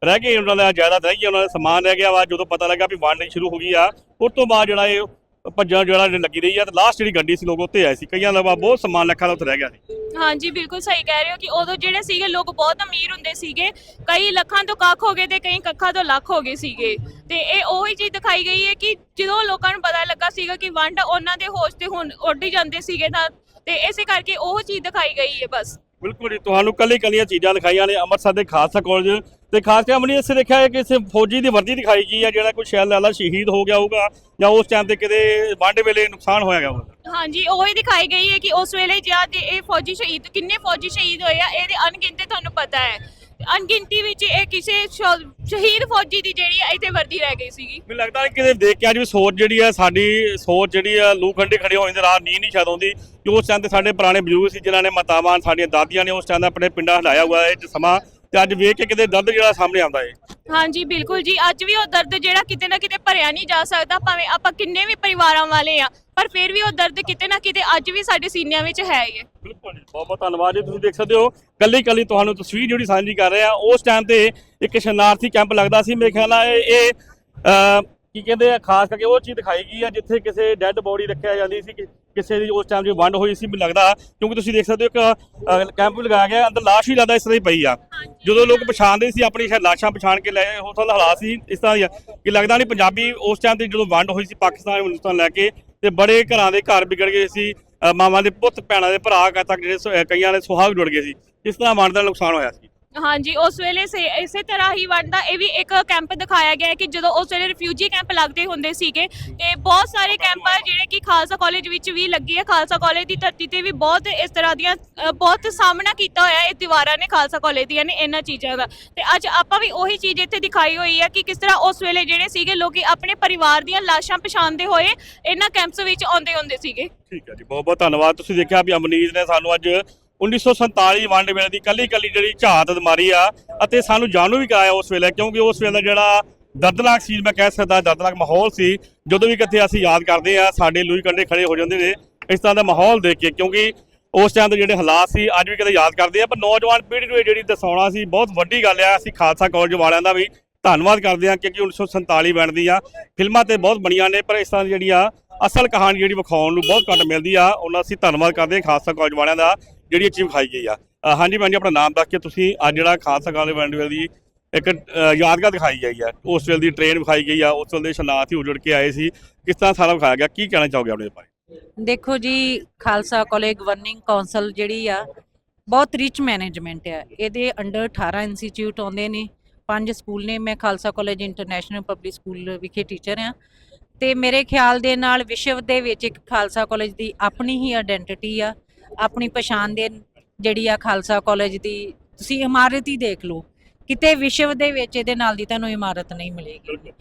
ਰਹਿ ਗਏ ਉਹਨਾਂ ਦਾ ਜਾਇਦਾਦ ਰਹਿ ਗਈ ਉਹਨਾਂ ਦਾ ਸਮਾਨ ਰਹਿ ਗਿਆ ਵਾ। ਜਦੋਂ ਪਤਾ ਲੱਗਾ ਵੀ ਵੰਡ ਸ਼ੁਰੂ ਹੋ ਗਈ ਆ, ਉਸ ਤੋਂ ਬਾਅਦ ਜਿਹੜਾ ਇਹ ਭੱਜਣ ਜਿਹੜਾ ਲੱਗੀ ਰਹੀ ਆ ਤੇ ਲਾਸਟ ਜਿਹੜੀ ਗੱਡੀ ਸੀ, ਲੋਕ ਉੱਥੇ ਆਏ ਸੀ। ਕਈਆਂ ਦਾ ਬਹੁਤ ਸਮਾਨ ਲੱਖਾਂ ਦਾ ਉੱਥੇ ਰਹਿ ਗਿਆ ਸੀ। ਹਾਂਜੀ, ਬਿਲਕੁਲ ਸਹੀ ਕਹਿ ਰਹੇ ਹੋ ਕਿ ਉਦੋਂ ਜਿਹੜੇ ਸੀਗੇ, ਲੋਕ ਬਹੁਤ ਅਮੀਰ ਹੁੰਦੇ ਸੀਗੇ। ਕਈ ਲੱਖਾਂ ਤੋਂ ਕੱਖ ਹੋ ਗਏ ਤੇ ਕਈ ਕੱਖਾਂ ਤੋਂ ਲੱਖ ਹੋ ਗਏ ਸੀਗੇ। ਤੇ ਇਹ ਉਹੀ ਚੀਜ਼ ਦਿਖਾਈ ਗਈ ਹੈ ਕਿ ਜਦੋਂ ਲੋਕਾਂ ਨੂੰ ਪਤਾ ਲੱਗਾ ਸੀਗਾ ਕਿ ਵੰਡ ਉਹਨਾਂ ਦੇ ਹੋਸ਼ ਤੇ ਹੁਣ ਉੱਡ ਜਾਂਦੇ ਸੀਗੇ ਤਾਂ ਤੇ ਇਸੇ ਕਰਕੇ ਉਹ ਚੀਜ਼ ਦਿਖਾਈ ਗਈ ਹੈ ਬਸ। ਬਿਲਕੁਲ ਜੀ ਤੁਹਾਨੂੰ ਕੱਲੀ ਕੱਲੀਆਂ ਚੀਜ਼ਾਂ ਦਿਖਾਈਆਂ ਨੇ ਅੰਮ੍ਰਿਤਸਰ ਦੇ ਖਾਲਸਾ ਕਾਲਜ ਤੇ ਖਾਸ ਕਰਕੇ ਅਮਨੀ ਇਸੇ ਦੇਖਿਆ ਹੈ ਕਿ ਇਸੇ ਫੌਜੀ ਦੀ ਵਰਦੀ ਦਿਖਾਈ ਗਈ ਹੈ ਜਿਹੜਾ ਕੋਈ ਸ਼ਾਇਦ ਲਾਲਾ ਸ਼ਹੀਦ ਹੋ ਗਿਆ ਹੋਊਗਾ ਜਾਂ ਉਸ ਟਾਈਮ ਤੇ ਕਿਤੇ ਵੰਡ ਵੇਲੇ ਨੁਕਸਾਨ ਹੋਇਆ ਗਿਆ ਹੋਊਗਾ। ਹਾਂਜੀ ਉਹੀ ਦਿਖਾਈ ਗਈ ਹੈ ਕਿ ਉਸ ਵੇਲੇ ਜਦ ਇਹ ਫੌਜੀ ਸ਼ਹੀਦ ਕਿੰਨੇ ਫੌਜੀ ਸ਼ਹੀਦ ਹੋਏ ਆ ਇਹਦੇ ਅਣਗਿਣਤੇ ਤੁਹਾਨੂੰ ਪਤਾ ਹੈ। ਅਣਗਿਣਤੀ ਵਿੱਚ ਇਹ ਕਿਸੇ ਸ਼- ਸ਼ਹੀਦ ਫੌਜੀ ਦੀ ਜਿਹੜੀ ਹੈ ਇੱਥੇ ਵਰਦੀ ਰਹਿ ਗਈ ਸੀਗੀ। ਮੈਨੂੰ ਲੱਗਦਾ ਹੈ ਕਿ ਕਿਤੇ ਦੇਖ ਕੇ ਅੱਜ ਵੀ ਸੋਚ ਜਿਹੜੀ ਹੈ ਸਾਡੀ ਸੋਚ ਜਿਹੜੀ ਹੈ ਲੂ ਖੰਡੇ ਖੜੇ ਹੋਏ ਦੇ ਰਾਤ ਨੀਂਦ ਨਹੀਂ ਸ਼ਾਇਦ ਆਉਂਦੀ। ਕਿ ਉਸ ਟਾਈਮ ਤੇ ਸਾਡੇ ਪੁਰਾਣੇ ਬਜ਼ੁਰਗ ਸੀ ਜਿਨ੍ਹਾਂ ਨੇ ਮਾਤਾਵਾਂ ਸਾਡੀਆਂ ਦਾਦੀਆਂ ਨੇ ਉਸ ਟਾਈਮ ਦਾ ਆਪਣੇ ਪਿੰਡਾਂ ਹਟਾਇਆ ਹੋਇਆ ਹੈ ਇਹ ਸਮਾਂ ਤੇ ਅੱਜ ਵੇਖ ਕੇ ਕਿਤੇ ਦਰਦ ਜਿਹੜਾ ਸਾਹਮਣੇ ਆਉਂਦਾ ਹੈ ਹਾਂਜੀ ਬਿਲਕੁਲ ਜੀ। ਅੱਜ ਵੀ ਉਹ ਦਰਦ ਜਿਹੜਾ ਕਿਤੇ ਨਾ ਕਿਤੇ ਭਰਿਆ ਨਹੀਂ ਜਾ ਸਕਦਾ ਭਾਵੇਂ ਆਪਾਂ ਕਿੰਨੇ ਵੀ ਪਰਿਵਾਰਾਂ ਵਾਲੇ ਆ ਪਰ ਫਿਰ ਵੀ ਉਹ ਦਰਦ ਕਿਤੇ ਨਾ ਕਿਤੇ ਅੱਜ ਵੀ ਸਾਡੇ ਸੀਨਿਆਂ ਵਿੱਚ ਹੈ ਹੀ ਹੈ। ਬਿਲਕੁਲ ਬਹੁਤ ਬਹੁਤ ਧੰਨਵਾਦ ਜੀ ਤੁਸੀਂ ਦੇਖ ਸਕਦੇ ਹੋ ਕੱਲੀ ਕੱਲੀ ਤੁਹਾਨੂੰ ਤਸਵੀਰ ਜਿਹੜੀ ਸਾਂਝੀ ਕਰ ਰਹੇ ਆ ਉਸ ਟਾਈਮ ਤੇ ਇੱਕ ਸ਼ਰਨਾਰਥੀ ਕੈਂਪ ਲੱਗਦਾ ਸੀ ਮੇਰੇ ਖਿਆਲ ਨਾਲ ਇਹ ਕੀ ਕਹਿੰਦੇ ਆ ਖਾਸ ਕਰਕੇ ਉਹ ਚੀਜ਼ ਦਿਖਾਈ ਗਈ ਆ ਜਿੱਥੇ ਕਿਸੇ ਡੈੱਡ ਬੋਡੀ ਰੱਖਿਆ ਜਾਂਦੀ ਸੀ ਕਿਸੇ ਦੀ ਉਸ ਟਾਈਮ ਜੋ ਵੰਡ ਹੋਈ ਸੀ ਮੈਨੂੰ ਲੱਗਦਾ ਕਿਉਂਕਿ ਤੁਸੀਂ ਦੇਖ ਸਕਦੇ ਹੋ ਇੱਕ ਕੈਂਪ ਵੀ ਲਗਾਇਆ ਗਿਆ ਅੰਦਰ ਲਾਸ਼ ਹੀ ਲੱਗਦਾ ਇਸ ਤਰ੍ਹਾਂ ਹੀ ਪਈ ਆ। ਜਦੋਂ ਲੋਕ ਪਛਾਣਦੇ ਸੀ ਆਪਣੀ ਸ਼ਾਇਦ ਲਾਸ਼ਾਂ ਪਛਾਣ ਕੇ ਲੈ ਹੋ ਸਕਦਾ ਹਾਲਾਤ ਸੀ ਇਸ ਤਰ੍ਹਾਂ ਆ ਕਿ ਲੱਗਦਾ ਨਹੀਂ ਪੰਜਾਬੀ ਉਸ ਟਾਈਮ ਤੇ ਜਦੋਂ ਵੰਡ ਹੋਈ ਸੀ ਪਾਕਿਸਤਾਨ ਹਿੰਦੁਸਤਾਨ ਲੈ ਕੇ ਤੇ ਬੜੇ ਘਰਾਂ ਦੇ ਘਰ ਵਿਗੜ ਗਏ ਸੀ ਮਾਵਾਂ ਦੇ ਪੁੱਤ, ਭੈਣਾਂ ਦੇ ਭਰਾ ਕਾ ਤੱਕ ਜਿਹੜੇ ਕਈਆਂ ਦੇ ਸੁਹਾਗ ਜੁੜ ਗਏ ਸੀ। ਇਸ ਤਰ੍ਹਾਂ ਵੰਡ ਦਾ ਨੁਕਸਾਨ ਹੋਇਆ ਸੀ। ਹਾਂਜੀ ਉਸ ਵੇਲੇ ਸੇ ਇਸੇ ਤਰ੍ਹਾਂ ਹੀ ਵੰਡ ਦਾ ਇਹ ਵੀ ਇੱਕ ਕੈਂਪ ਦਿਖਾਇਆ ਗਿਆ ਹੈ ਕਿ ਜਦੋਂ ਉਸ ਵੇਲੇ ਰਿਫਿਊਜੀ ਕੈਂਪ ਲੱਗਦੇ ਹੁੰਦੇ ਸੀਗੇ ਤੇ ਬਹੁਤ ਸਾਰੇ ਕੈਂਪ ਆ ਜਿਹੜੇ ਕਿ ਖਾਲਸਾ ਕਾਲਜ ਵਿੱਚ ਵੀ ਲੱਗੇ ਆ ਖਾਲਸਾ ਕਾਲਜ ਦੀ ਧਰਤੀ ਤੇ ਵੀ ਬਹੁਤ ਇਸ ਤਰ੍ਹਾਂ ਦੀਆਂ ਅ, ਬਹੁਤ ਸਾਹਮਣਾ ਕੀਤਾ ਹੋਇਆ ਇਹ ਦੀਵਾਰਾਂ ਨੇ ਖਾਲਸਾ ਕਾਲਜ ਦੀਆਂ ਨੇ ਇਹਨਾਂ ਚੀਜ਼ਾਂ ਦਾ। ਤੇ ਅੱਜ ਆਪਾਂ ਵੀ ਉਹੀ ਚੀਜ਼ ਇੱਥੇ ਦਿਖਾਈ ਹੋਈ ਹੈ ਕਿ ਕਿਸ ਤਰ੍ਹਾਂ ਉਸ ਵੇਲੇ ਜਿਹੜੇ ਸੀਗੇ ਲੋਕੀ ਆਪਣੇ ਪਰਿਵਾਰ ਦੀਆਂ ਲਾਸ਼ਾਂ ਪਛਾਣਦੇ ਹੋਏ ਇਹਨਾਂ ਕੈਂਪਸ ਵਿੱਚ ਆਉਂਦੇ ਹੁੰਦੇ ਸੀਗੇ। ਠੀਕ ਹੈ ਜੀ ਬਹੁਤ ਬਹੁਤ ਧੰਨਵਾਦ। ਤੁਸੀਂ ਦੇਖਿਆ ਵੀ ਅਮਨੀਤ ਨੇ ਸਾਨੂੰ ਅੱਜ 1947 ਵੰਡ ਵੇਲੇ ਦੀ ਕੱਲੀ ਕੱਲੀ ਜਿਹੜੀ ਝਾਤ ਮਾਰੀ ਆ ਅਤੇ ਸਾਨੂੰ ਜਾਣੂ ਵੀ ਕਰਾਇਆ ਉਸ ਵੇਲੇ, ਕਿਉਂਕਿ ਉਸ ਵੇਲੇ ਦਾ ਜਿਹੜਾ ਦਰਦਨਾਕ ਚੀਜ਼ ਮੈਂ ਕਹਿ ਸਕਦਾ ਦਰਦਨਾਕ ਮਾਹੌਲ ਸੀ, ਜਦੋਂ ਵੀ ਕਿਤੇ ਅਸੀਂ ਯਾਦ ਕਰਦੇ ਆ ਸਾਡੇ ਲੂਈ ਕੰਡੇ ਖੜੇ ਹੋ ਜਾਂਦੇ ਨੇ, ਇਸ ਤਰ੍ਹਾਂ ਦਾ ਮਾਹੌਲ ਦੇਖ ਕੇ, ਕਿਉਂਕਿ ਉਸ ਟਾਈਮ ਦੇ ਜਿਹੜੇ ਹਾਲਾਤ ਸੀ, ਅੱਜ ਵੀ ਕਦੇ ਯਾਦ ਕਰਦੇ ਆ ਪਰ ਨੌਜਵਾਨ ਪੀੜ੍ਹੀ ਨੂੰ ਇਹ ਜਿਹੜੀ ਦਸਾਉਣਾ ਸੀ, ਬਹੁਤ ਵੱਡੀ ਗੱਲ ਆ, ਅਸੀਂ ਖਾਲਸਾ ਕਾਲਜ ਵਾਲਿਆਂ ਦਾ ਵੀ ਧੰਨਵਾਦ ਕਰਦੇ ਹਾਂ, ਕਿਉਂਕਿ 1947 ਬੈਂਡ ਦੀਆਂ ਫਿਲਮਾਂ ਤੇ ਬਹੁਤ ਬਣੀਆਂ ਨੇ, ਪਰ ਇਸ ਤਰ੍ਹਾਂ ਦੀ ਜਿਹੜੀ ਆ ਅਸਲ ਕਹਾਣੀ ਜਿਹੜੀ ਵਿਖਾਉਣ ਨੂੰ ਬਹੁਤ ਘੱਟ ਮਿਲਦੀ ਆ, ਉਹਨਾਂ ਅਸੀਂ ਧੰਨਵਾਦ ਕਰਦੇ ਹਾਂ ਖਾਲਸਾ ਕਾਲਜ ਵਾਲਿਆਂ ਦਾ। ਜਿਹੜੀ ਇਹ ਚੀਜ਼ ਵਿਖਾਈ ਗਈ ਆ। ਅ, ਹਾਂਜੀ ਮੈਂ ਜੀ ਆਪਣਾ ਨਾਮ ਦੱਸ ਕੇ ਤੁਸੀਂ ਅੱਜ ਜਿਹੜਾ ਖਾਲਸਾ ਕਾਲਜ ਬੈਂਡ ਦੀ ਇੱਕ ਅ, ਯਾਦਗਾਰ ਦਿਖਾਈ ਗਈ ਆ। ਉਸ ਵੇਲੇ ਦੀ ਟ੍ਰੇਨ ਵਿਖਾਈ ਗਈ ਆ। ਉਸ ਵੇਲੇ ਦੇ ਸ਼ਨਾਥ ਉਜੜ ਕੇ ਆਏ ਸੀ। ਕਿਸ ਤਰ੍ਹਾਂ ਸਾਰਾ ਵਿਖਾਇਆ ਗਿਆ? ਕੀ ਕਹਿਣਾ ਚਾਹੋਗੇ ਆਪਣੇ ਬਾਰੇ? ਦੇਖੋ ਜੀ ਖਾਲਸਾ ਕਾਲਜ ਗਵਰਨਿੰਗ ਕਾਉਂਸਲ ਜਿਹੜੀ ਆ ਬਹੁਤ ਰਿਚ ਮੈਨੇਜਮੈਂਟ ਆ। ਇਹਦੇ ਅੰਡਰ 18 ਇੰਸਟੀਚਿਊਟ ਆਉਂਦੇ ਨੇ। ਪੰਜ ਸਕੂਲ ਨੇ। ਮੈਂ Khalsa college international public school ਵਿਖੇ ਟੀਚਰ ਆ। ਤੇ ਮੇਰੇ ਖਿਆਲ ਦੇ ਨਾਲ ਵਿਸ਼ਵ ਦੇ ਵਿੱਚ ਇੱਕ ਖਾਲਸਾ ਕਾਲਜ ਦੀ ਆਪਣੀ ਹੀ ਆਇਡੈਂਟੀਟੀ ਆ। ਆਪਣੀ ਪਛਾਣ ਦੇ ਜਿਹੜੀ ਆ ਖਾਲਸਾ ਕਾਲਜ ਦੀ ਤੁਸੀਂ ਇਮਾਰਤ ਹੀ ਦੇਖ ਲਓ। ਕਿਤੇ ਵਿਸ਼ਵ ਦੇ ਵਿੱਚ ਇਹਦੇ ਨਾਲ ਦੀ ਤੁਹਾਨੂੰ ਇਮਾਰਤ ਨਹੀਂ ਮਿਲੇਗੀ।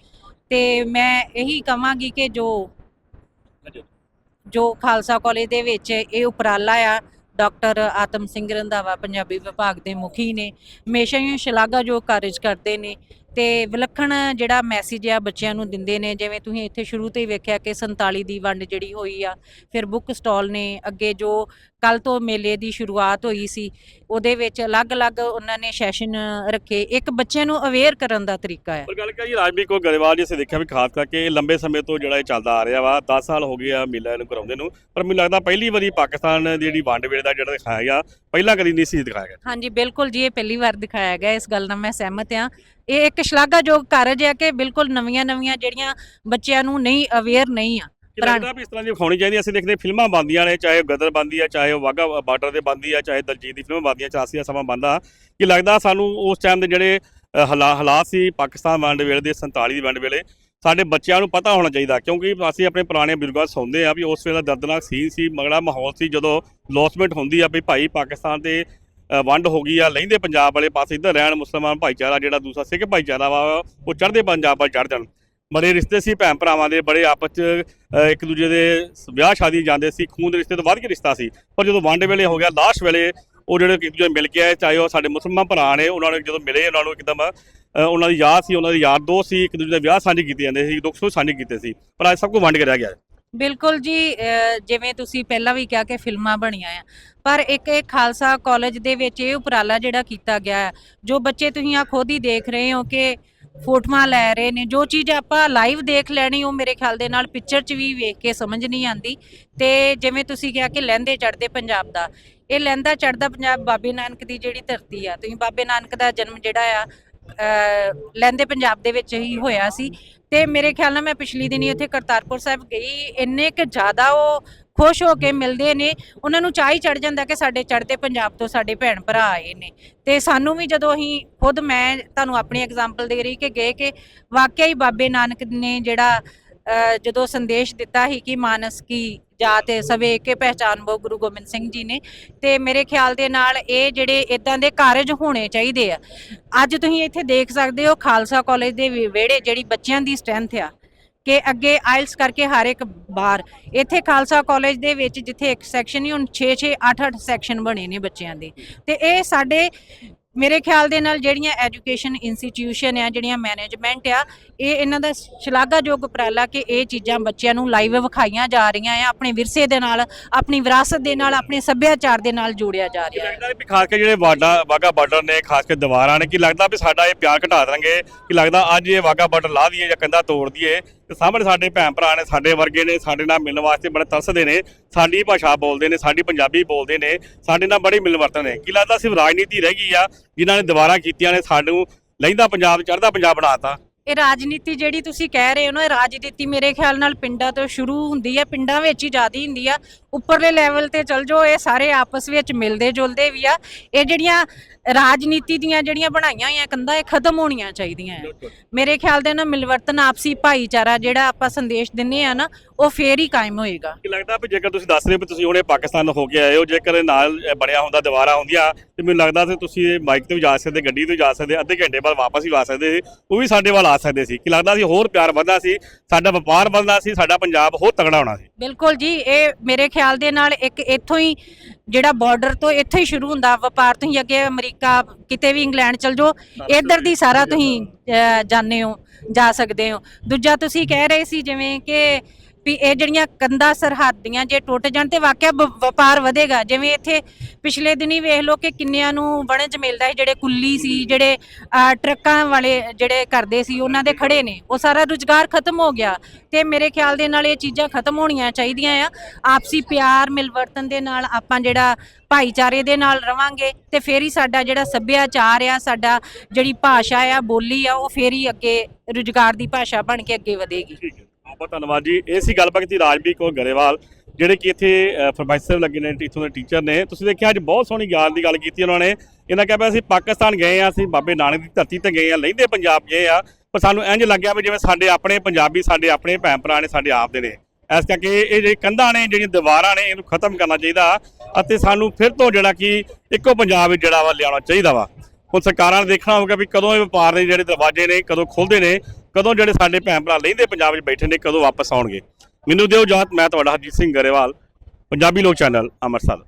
ਤੇ ਮੈਂ ਇਹੀ ਕਹਾਂਗੀ ਕਿ ਜੋ ਜੋ ਖਾਲਸਾ ਕਾਲਜ ਦੇ ਵਿੱਚ ਇਹ ਉਪਰਾਲਾ ਆ ਡਾਕਟਰ ਆਤਮ ਸਿੰਘ ਰੰਧਾਵਾ ਪੰਜਾਬੀ ਵਿਭਾਗ ਦੇ ਮੁਖੀ ਨੇ ਹਮੇਸ਼ਾ ਹੀ ਸ਼ਲਾਘਾਯੋਗ ਕਾਰਜ ਕਰਦੇ ਨੇ ਤੇ ਵਿਲੱਖਣ ਜਿਹੜਾ ਮੈਸੇਜ ਆ ਬੱਚਿਆਂ ਨੂੰ ਦਿੰਦੇ ਨੇ, ਜਿਵੇਂ ਤੁਸੀਂ ਇੱਥੇ ਸ਼ੁਰੂ ਤੋਂ ਹੀ ਵੇਖਿਆ ਕਿ 47 ਦੀ ਵੰਡ ਜਿਹੜੀ ਹੋਈ ਆ, ਫਿਰ ਬੁੱਕ ਸਟਾਲ ਨੇ ਅੱਗੇ ਜੋ ਕੱਲ ਤੋਂ ਮੇਲੇ ਦੀ ਸ਼ੁਰੂਆਤ ਹੋਈ ਸੀ ਉਹਦੇ ਵਿੱਚ ਅਲੱਗ-ਅਲੱਗ ਉਹਨਾਂ ਨੇ ਸੈਸ਼ਨ ਰੱਖੇ। ਇੱਕ ਬੱਚਿਆਂ ਨੂੰ ਅਵੇਅਰ ਕਰਨ ਦਾ ਤਰੀਕਾ ਆ ਪਰ ਗੱਲ ਕਰੀਏ ਰਾਜਵੀਰ ਕੋ ਗਰੇਵਾਲ ਜੀ ਅਸੀਂ ਦੇਖਿਆ ਵੀ ਖਾਸ ਕਰਕੇ ਲੰਬੇ ਸਮੇਂ ਤੋਂ ਜਿਹੜਾ ਇਹ ਚੱਲਦਾ ਆ ਰਿਹਾ ਵਾ 10 ਸਾਲ ਹੋ ਗਏ ਆ ਮੇਲਾ ਇਹਨੂੰ ਕਰਾਉਂਦੇ ਨੂੰ ਪਰ ਮੈਨੂੰ ਲੱਗਦਾ ਪਹਿਲੀ ਵਾਰੀ ਪਾਕਿਸਤਾਨ ਜਿਹੜੀ ਵੰਡ ਵੇਲੇ ਦਾ ਜਿਹੜਾ ਦਿਖਾਇਆ ਗਿਆ ਪਹਿਲਾਂ ਕਦੀ ਨਹੀਂ ਸੀ ਦਿਖਾਇਆ ਗਿਆ। ਹਾਂਜੀ ਬਿਲਕੁਲ ਜੀ ਇਹ ਪਹਿਲੀ ਵਾਰ ਦਿਖਾਇਆ ਗਿਆ ਇਸ ਗੱਲ ਨਾਲ ਮੈਂ ਸਹਿਮਤ ਹਾਂ। ਇਹ ਇੱਕ ਸ਼ਲਾਘਾਯੋਗ ਕਾਰਜ ਹੈ ਕਿ ਬਿਲਕੁਲ ਨਵੀਆਂ-ਨਵੀਆਂ ਜਿਹੜੀਆਂ ਬੱਚਿਆਂ ਨੂੰ ਨਹੀਂ ਅਵੇਅਰ ਨਹੀਂ ਆ। ਕਿ ਲੱਗਦਾ ਵੀ ਇਸ ਤਰ੍ਹਾਂ ਦੀ ਵਿਖਾਉਣੀ ਚਾਹੀਦੀ ਅਸੀਂ ਦੇਖਦੇ ਫਿਲਮਾਂ ਬਣਦੀਆਂ ਨੇ ਚਾਹੇ ਗਦਰ ਬਣਦੀ ਆ ਚਾਹੇ ਵਾਗਾ ਬਾਰਡਰ ਤੇ ਬਣਦੀ ਆ ਚਾਹੇ ਦਲਜੀਤ ਦੀ ਫਿਲਮ ਬਣਦੀਆਂ 84 ਦਾ ਸਮਾਂ ਬਣਦਾ। ਕਿ ਲੱਗਦਾ ਸਾਨੂੰ ਉਸ ਟਾਈਮ ਦੇ ਜਿਹੜੇ ਹਾਲਾਤ ਸੀ ਪਾਕਿਸਤਾਨ ਵੰਡ ਵੇਲੇ ਦੇ 47 ਦੀ ਵੰਡ ਵੇਲੇ ਸਾਡੇ ਬੱਚਿਆਂ ਨੂੰ ਪਤਾ ਹੋਣਾ ਚਾਹੀਦਾ। ਕਿਉਂਕਿ ਅਸੀਂ ਆਪਣੇ ਪੁਰਾਣੇ ਬਜ਼ੁਰਗਾਂ ਤੋਂ ਸੁਣਦੇ ਆ ਵੀ ਉਸ ਵੇਲੇ ਦਰਦਨਾਕ ਸੀਨ ਸੀ ਮਗੜਾ ਮਾਹੌਲ ਸੀ ਜਦੋਂ ਲੌਸਮੈਂਟ ਹੁੰਦੀ ਆ ਵੀ ਭਾਈ ਪਾਕਿਸਤਾਨ ਤੇ ਵੰਡ ਹੋ ਗਈ ਆ ਲਹਿੰਦੇ ਪੰਜਾਬ ਵਾਲੇ ਪਾਸੇ ਇੱਧਰ ਰਹਿਣ ਮੁਸਲਮਾਨ ਭਾਈਚਾਰਾ ਜਿਹੜਾ ਦੂਸਰਾ ਸਿੱਖ ਭਾਈਚਾਰਾ ਵਾ ਉਹ ਚੜ੍ਹਦੇ ਪੰਜਾਬ ਵੱਲ ਚੜ੍ਹ ਜਾਣ। ਬੜੇ ਰਿਸ਼ਤੇ ਸੀ, ਭੈਣ ਭਰਾਵਾਂ ਦੇ ਬੜੇ ਆਪਸ ਚ ਇੱਕ ਦੂਜੇ ਦੇ ਵਿਆਹ ਸ਼ਾਦੀ ਜਾਂਦੇ ਸੀ, ਖੂਨ ਦੇ ਰਿਸ਼ਤੇ ਤੋਂ ਵੱਧ ਕੇ ਰਿਸ਼ਤਾ ਸੀ। ਪਰ ਜਦੋਂ ਵੰਡ ਵੇਲੇ ਹੋ ਗਿਆ, ਲਾਸ਼ ਵੇਲੇ ਉਹ ਜਿਹੜੇ ਇੱਕ ਦੂਜੇ ਮਿਲ ਕੇ ਆਏ, ਚਾਹੇ ਉਹ ਸਾਡੇ ਮੁਸਲਮਾਨ ਭਰਾ ਨੇ, ਉਹਨਾਂ ਨੂੰ ਜਦੋਂ ਮਿਲੇ, ਉਹਨਾਂ ਨੂੰ ਇੱਕਦਮ ਉਹਨਾਂ ਦੀ ਯਾਦ ਸੀ, ਉਹਨਾਂ ਦੀ ਯਾਰ ਦੋ ਸੀ, ਇੱਕ ਦੂਜੇ ਦੇ ਵਿਆਹ ਸਾਂਝੇ ਕੀਤੇ ਜਾਂਦੇ ਸੀ, ਦੁੱਖ ਸੁੱਖ ਸਾਂਝੇ ਕੀਤੇ ਸੀ। ਪਰ ਅੱਜ ਸਭ ਕੁਝ ਵੰਡ ਕੇ ਰਹਿ ਗਿਆ ਬਿਲਕੁਲ ਜੀ, ਅਹ, ਜਿਵੇਂ ਤੁਸੀਂ ਪਹਿਲਾਂ ਵੀ ਕਿਹਾ ਕਿ ਫਿਲਮਾਂ ਬਣੀਆਂ ਆ। ਪਰ ਇੱਕ ਇਹ ਖਾਲਸਾ ਕਾਲਜ ਦੇ ਵਿੱਚ ਇਹ ਉਪਰਾਲਾ ਜਿਹੜਾ ਕੀਤਾ ਗਿਆ ਹੈ, ਜੋ ਬੱਚੇ ਤੁਸੀਂ ਆ ਖੁਦ ਹੀ ਦੇਖ ਰਹੇ ਹੋ ਕਿ ਫੋਟੋਆਂ ਲੈ ਰਹੇ ਨੇ। ਜੋ ਚੀਜ਼ ਆਪਾਂ ਲਾਈਵ ਦੇਖ ਲੈਣੀ, ਉਹ ਮੇਰੇ ਖਿਆਲ ਦੇ ਨਾਲ ਪਿਕਚਰ 'ਚ ਵੀ ਵੇਖ ਕੇ ਸਮਝ ਨਹੀਂ ਆਂਦੀ ਤੇ ਜਿਵੇਂ ਤੁਸੀਂ ਕਿਹਾ ਕਿ ਲਹਿੰਦੇ ਚੜਦੇ ਪੰਜਾਬ ਦਾ। ਇਹ ਲਹਿੰਦਾ ਚੜਦਾ ਪੰਜਾਬ ਬਾਬੇ ਨਾਨਕ ਦੀ ਜਿਹੜੀ ਧਰਤੀ ਆ। ਤੁਸੀਂ ਬਾਬੇ ਨਾਨਕ ਦਾ ਜਨਮ ਜਿਹੜਾ ਆ, ਅਹ, ਲਹਿੰਦੇ ਪੰਜਾਬ ਦੇ ਵਿੱਚ ਹੀ ਹੋਇਆ ਸੀ। ਤੇ ਮੇਰੇ ਖਿਆਲ ਨਾਲ ਮੈਂ ਪਿਛਲੀ ਦਿਨੀ ਉੱਥੇ ਕਰਤਾਰਪੁਰ ਸਾਹਿਬ ਗਈ। ਇੰਨੇ ਕਿ ਜ਼ਿਆਦਾ ਉਹ ਖੁਸ਼ ਹੋ ਕੇ ਮਿਲਦੇ ਨੇ। ਉਹਨਾਂ ਨੂੰ ਚਾਹ ਹੀ ਚੜ ਜਾਂਦਾ ਕਿ ਸਾਡੇ ਚੜ੍ਹਦੇ ਪੰਜਾਬ ਤੋਂ ਸਾਡੇ ਭੈਣ ਭਰਾ ਆਏ ਨੇ। ਤੇ ਸਾਨੂੰ ਵੀ ਜਦੋਂ ਅਸੀਂ ਖੁਦ ਮੈਂ ਤੁਹਾਨੂੰ ਆਪਣੀ ਐਗਜ਼ਾਮਪਲ ਦੇ ਰਹੀ ਕਿ ਗਏ ਕਿ ਵਾਕਿਆ ਹੀ ਬਾਬੇ ਨਾਨਕ ਨੇ ਜਿਹੜਾ ਜਦੋਂ ਸੰਦੇਸ਼ ਦਿੱਤਾ ਸੀ ਕਿ ਮਾਨਸ ਕੀ ਜਾਤ ਸਵੇ ਏਕੇ ਪਹਿਚਾਨ ਬੋ ਗੁਰੂ ਗੋਬਿੰਦ ਸਿੰਘ ਜੀ ਨੇ। ਤੇ ਮੇਰੇ ਖਿਆਲ ਦੇ ਨਾਲ ਇਹ ਜਿਹੜੇ ਇਦਾਂ ਦੇ ਕਾਰਜ ਹੋਣੇ ਚਾਹੀਦੇ ਆ। ਅੱਜ ਤੁਸੀਂ ਇੱਥੇ ਦੇਖ ਸਕਦੇ ਹੋ ਖਾਲਸਾ ਕਾਲਜ ਦੇ ਵਿਹੜੇ ਜਿਹੜੀ ਬੱਚਿਆਂ ਦੀ ਸਟਰੈਂਥ ਆ। ਕਿ ਅੱਗੇ ਆਇਲਸ ਕਰਕੇ ਹਰ ਇੱਕ ਬਾਰ ਇੱਥੇ ਖਾਲਸਾ ਕਾਲਜ ਦੇ ਵਿੱਚ ਜਿੱਥੇ ਇੱਕ ਸੈਕਸ਼ਨ ਹੀ ਹੁਣ 6 6 8 8 ਸੈਕਸ਼ਨ ਬਣੇ ਨੇ ਬੱਚਿਆਂ ਦੇ। ਤੇ ਇਹ ਸਾਡੇ, ਮੇਰੇ ਖਿਆਲ ਦੇ ਨਾਲ ਜਿਹੜੀਆਂ ਐਜੂਕੇਸ਼ਨ ਇੰਸਟੀਟਿਊਸ਼ਨ ਆ, ਜਿਹੜੀਆਂ ਮੈਨੇਜਮੈਂਟ ਆ, ਇਹ ਇਹਨਾਂ ਦਾ ਸ਼ਲਾਘਾਯੋਗ ਉਪਰਾਲਾ ਕਿ ਇਹ ਚੀਜ਼ਾਂ ਬੱਚਿਆਂ ਨੂੰ ਲਾਈਵ ਵਿਖਾਈਆਂ ਜਾ ਰਹੀਆਂ ਆ, ਆਪਣੇ ਵਿਰਸੇ ਦੇ ਨਾਲ, ਆਪਣੀ ਵਿਰਾਸਤ ਦੇ ਨਾਲ, ਆਪਣੇ ਸੱਭਿਆਚਾਰ ਦੇ ਨਾਲ ਜੋੜਿਆ ਜਾ ਰਿਹਾ ਹੈ। ਲੱਗਦਾ ਵੀ ਖਾਸ ਕੇ ਜਿਹੜੇ ਵਾਡਾ ਵਾਗਾ ਬਾਰਡਰ ਨੇ, ਖਾਸ ਕੇ ਦੀਵਾਰਾਂ ਨੇ, ਕੀ ਲੱਗਦਾ ਵੀ ਸਾਡਾ ਇਹ ਪਿਆਰ ਘਟਾ ਦੇਣਗੇ? ਕੀ ਲੱਗਦਾ ਅੱਜ ਇਹ ਵਾਗਾ ਬਾਰਡਰ ਲਾ ਦਈਏ ਜਾਂ ਕੰਧਾ ਤੋੜ ਦਈਏ? ਤੇ ਸਾਹਮਣੇ ਸਾਡੇ ਭੈਣ ਭਰਾ ਨੇ, ਸਾਡੇ ਵਰਗੇ ਨੇ, ਸਾਡੇ ਨਾਲ ਮਿਲਣ ਵਾਸਤੇ ਬੜੇ ਤਰਸਦੇ ਨੇ, ਸਾਡੀ ਭਾਸ਼ਾ ਬੋਲਦੇ ਨੇ, ਸਾਡੀ ਪੰਜਾਬੀ ਬੋਲਦੇ ਨੇ, ਸਾਡੇ ਨਾਲ ਬੜੀ ਮਿਲਣ ਵਰਤਨ ਨੇ। ਕੀ ਲੱਗਦਾ ਸਿਰਫ ਰਾਜਨੀਤੀ ਰਹਿ ਗਈ ਆ, ਜਿਨ੍ਹਾਂ ਨੇ ਦੁਬਾਰਾ ਕੀਤੀਆਂ ਨੇ ਸਾਨੂੰ ਲਹਿੰਦਾ ਪੰਜਾਬ, ਚੜ੍ਹਦਾ ਪੰਜਾਬ ਬਣਾਤਾ ਇਹ ਰਾਜਨੀਤੀ ਜਿਹੜੀ ਤੁਸੀਂ ਕਹਿ ਰਹੇ ਹੋ ਨਾ, ਇਹ ਰਾਜਨੀਤੀ ਮੇਰੇ ਖਿਆਲ ਨਾਲ ਪਿੰਡਾਂ ਤੋਂ ਸ਼ੁਰੂ ਹੁੰਦੀ ਹੈ ਪਿੰਡਾਂ ਵਿੱਚ ਹੀ ਜ਼ਿਆਦੀ ਹੁੰਦੀ ਆ। ਉੱਪਰਲੇ ਲੈਵਲ ਤੇ ਚਲ ਜਾਓ ਇਹ ਸਾਰੇ ਆਪਸ ਵਿੱਚ ਮਿਲਦੇ ਜੁਲਦੇ ਵੀ ਆ। ਇਹ ਜਿਹੜੀਆਂ ਰਾਜਨੀਤੀ ਦੀਆਂ ਜਿਹੜੀਆਂ ਬਣਾਈਆਂ ਹੋਈਆਂ ਕੰਧਾਂ ਇਹ ਖਤਮ ਹੋਣੀਆਂ ਚਾਹੀਦੀਆਂ ਆ। ਮੇਰੇ ਖਿਆਲ ਦੇ ਨਾਲ ਮਿਲਵਰਤਨ ਆਪਸੀ ਭਾਈਚਾਰਾ ਜਿਹੜਾ ਆਪਾਂ ਸੰਦੇਸ਼ ਦਿੰਨੇ ਆ ਨਾ ਉਹ ਫੇਰ ਹੀ ਕਾਇਮ ਹੋਏਗਾ। ਕੀ ਲੱਗਦਾ ਵੀ ਜੇਕਰ ਤੁਸੀਂ ਦੱਸ ਰਹੇ ਹੋ ਤੁਸੀਂ ਹੁਣੇ ਪਾਕਿਸਤਾਨ ਹੋ ਕੇ ਆਏ ਹੋ ਜੇਕਰ ਨਾਲ ਬਣਿਆ ਹੁੰਦਾ ਦੁਬਾਰਾ ਹੁੰਦੀਆਂ ਤੇ ਮੈਨੂੰ ਲੱਗਦਾ ਸੀ ਤੁਸੀਂ ਇਹ ਬਾਈਕ ਤੇ ਵੀ ਜਾ ਸਕਦੇ ਗੱਡੀ ਤੇ ਵੀ ਜਾ ਸਕਦੇ ਅੱਧੇ ਘੰਟੇ ਬਾਅਦ ਵਾਪਸ ਵੀ ਆ ਸਕਦੇ ਸੀ ਉਹ ਵੀ ਸਾਡੇ ਵੱਲ ਆ ਸਕਦੇ ਸੀ। ਕੀ ਲੱਗਦਾ ਸੀ ਹੋਰ ਪਿਆਰ ਵਧਦਾ ਸੀ ਸਾਡਾ ਵਪਾਰ ਵਧਦਾ ਸੀ ਸਾਡਾ ਪੰਜਾਬ ਹੋਰ ਤਗੜਾ ਹੋਣਾ ਸੀ? ਬਿਲਕੁਲ ਜੀ ਇਹ ਮੇਰੇ ਖਿਆਲ ਦੇ ਨਾਲ ਇੱਕ ਇੱਥੋਂ ਹੀ ਜਿਹੜਾ ਬਾਰਡਰ ਤੋਂ ਇੱਥੋਂ ਹੀ ਸ਼ੁਰੂ ਹੁੰਦਾ ਵਪਾਰ ਤੁਸੀਂ ਅੱਗੇ ਅਮਰੀਕਾ ਕਿਤੇ ਵੀ ਇੰਗਲੈਂਡ ਚਲ ਜਾਓ ਇੱਧਰ ਦੀ ਸਾਰਾ ਤੁਸੀਂ ਜਾਣਦੇ ਹੋ ਜਾ ਸਕਦੇ ਹੋ। ਦੂਜਾ ਤੁਸੀਂ ਕਹਿ ਰਹੇ ਸੀ ਜਿਵੇਂ ਕਿ ਵੀ ਇਹ ਜਿਹੜੀਆਂ ਕੰਧਾਂ ਸਰਹੱਦੀਆਂ ਜੇ ਟੁੱਟ ਜਾਣ ਤੇ ਵਾਕਿਆ ਵਪਾਰ ਵਧੇਗਾ। ਜਿਵੇਂ ਇੱਥੇ ਪਿਛਲੇ ਦਿਨੀ ਵੇਖ ਲਓ ਕਿ ਕਿੰਨਿਆਂ ਨੂੰ ਵਣਜ ਮਿਲਦਾ ਸੀ, ਜਿਹੜੇ ਕੁੱਲੀ ਸੀ, ਜਿਹੜੇ ਟਰੱਕਾਂ ਵਾਲੇ ਜਿਹੜੇ ਕਰਦੇ ਸੀ, ਉਹਨਾਂ ਦੇ ਖੜੇ ਨੇ। ਉਹ ਸਾਰਾ ਰੁਜ਼ਗਾਰ ਖਤਮ ਹੋ ਗਿਆ ਤੇ ਮੇਰੇ ਖਿਆਲ ਦੇ ਨਾਲ ਇਹ ਚੀਜ਼ਾਂ ਖਤਮ ਹੋਣੀਆਂ ਚਾਹੀਦੀਆਂ ਆ। ਆਪਸੀ ਪਿਆਰ, ਮਿਲਵਰਤਨ ਦੇ ਨਾਲ ਆਪਾਂ ਜਿਹੜਾ ਭਾਈਚਾਰੇ ਦੇ ਨਾਲ ਰਵਾਂਗੇ ਤੇ ਫੇਰ ਹੀ ਸਾਡਾ ਜਿਹੜਾ ਸੱਭਿਆਚਾਰ ਆ, ਸਾਡਾ ਜਿਹੜੀ ਭਾਸ਼ਾ ਆ, ਬੋਲੀ ਆ, ਉਹ ਫੇਰ ਹੀ ਅੱਗੇ ਰੁਜ਼ਗਾਰ ਦੀ ਭਾਸ਼ਾ ਬਣ ਕੇ ਅੱਗੇ ਵਧੇਗੀ। ਬਹੁਤ ਬਹੁਤ ਧੰਨਵਾਦ ਜੀ। ਇਹ ਸੀ ਗੱਲਬਾਤ ਕੀਤੀ ਰਾਜਵੀਰ ਕੌਰ ਗਰੇਵਾਲ, ਜਿਹੜੇ ਕਿ ਇੱਥੇ ਪ੍ਰੋਫੈਸਰ ਲੱਗੇ ਨੇ, ਇੱਥੋਂ ਦੇ ਟੀਚਰ ਨੇ। ਤੁਸੀਂ ਦੇਖਿਆ ਅੱਜ ਬਹੁਤ ਸੋਹਣੀ ਗਿਆਨ ਦੀ ਗੱਲ ਕੀਤੀ ਉਹਨਾਂ ਨੇ। ਇਹਨਾਂ ਕਿਹਾ ਵੀ ਅਸੀਂ ਪਾਕਿਸਤਾਨ ਗਏ ਆ ਅਸੀਂ, ਬਾਬੇ ਨਾਨਕ ਦੀ ਧਰਤੀ ਤੇ ਗਏ ਆ, ਲਹਿੰਦੇ ਪੰਜਾਬ ਗਏ ਆ। ਪਰ ਸਾਨੂੰ ਇੰਜ ਲੱਗਿਆ ਵੀ ਜਿਵੇਂ ਸਾਡੇ ਆਪਣੇ ਪੰਜਾਬੀ, ਸਾਡੇ ਆਪਣੇ ਭੈਣ ਭਰਾ ਨੇ, ਸਾਡੇ ਆਪ ਦੇ ਨੇ। ਇਸ ਕਰਕੇ ਇਹ ਜਿਹੜੇ ਕੰਧਾਂ ਨੇ, ਜਿਹੜੀਆਂ ਦੀਵਾਰਾਂ ਨੇ, ਇਹਨੂੰ ਖਤਮ ਕਰਨਾ ਚਾਹੀਦਾ ਅਤੇ ਸਾਨੂੰ ਫਿਰ ਤੋਂ ਜਿਹੜਾ ਕਿ ਇੱਕੋ ਪੰਜਾਬ ਵਿੱਚ ਜਿਹੜਾ ਵਾ ਲਿਆਉਣਾ ਚਾਹੀਦਾ ਵਾ। ਹੁਣ ਸਰਕਾਰਾਂ ਨੇ ਦੇਖਣਾ ਹੋਊਗਾ ਵੀ ਕਦੋਂ ਇਹ ਵਪਾਰ ਦੇ ਜਿਹੜੇ ਦਰਵਾਜ਼ੇ ਨੇ, ਕਦੋਂ ਖੁੱਲਦੇ ਨੇ ਕਦੋਂ ਜਿਹੜੇ ਸਾਡੇ ਭੈਣ ਭਰਾ ਲਹਿੰਦੇ ਪੰਜਾਬ ਵਿੱਚ ਬੈਠੇ ਨੇ, ਕਦੋਂ ਵਾਪਸ ਆਉਣਗੇ? ਮੈਨੂੰ ਦਿਓ ਇਜਾਜ਼ਤ ਮੈਂ ਤੁਹਾਡਾ ਹਰਜੀਤ ਸਿੰਘ ਗਰੇਵਾਲ, ਪੰਜਾਬੀ ਲੋਕ ਚੈਨਲ, ਅੰਮ੍ਰਿਤਸਰ।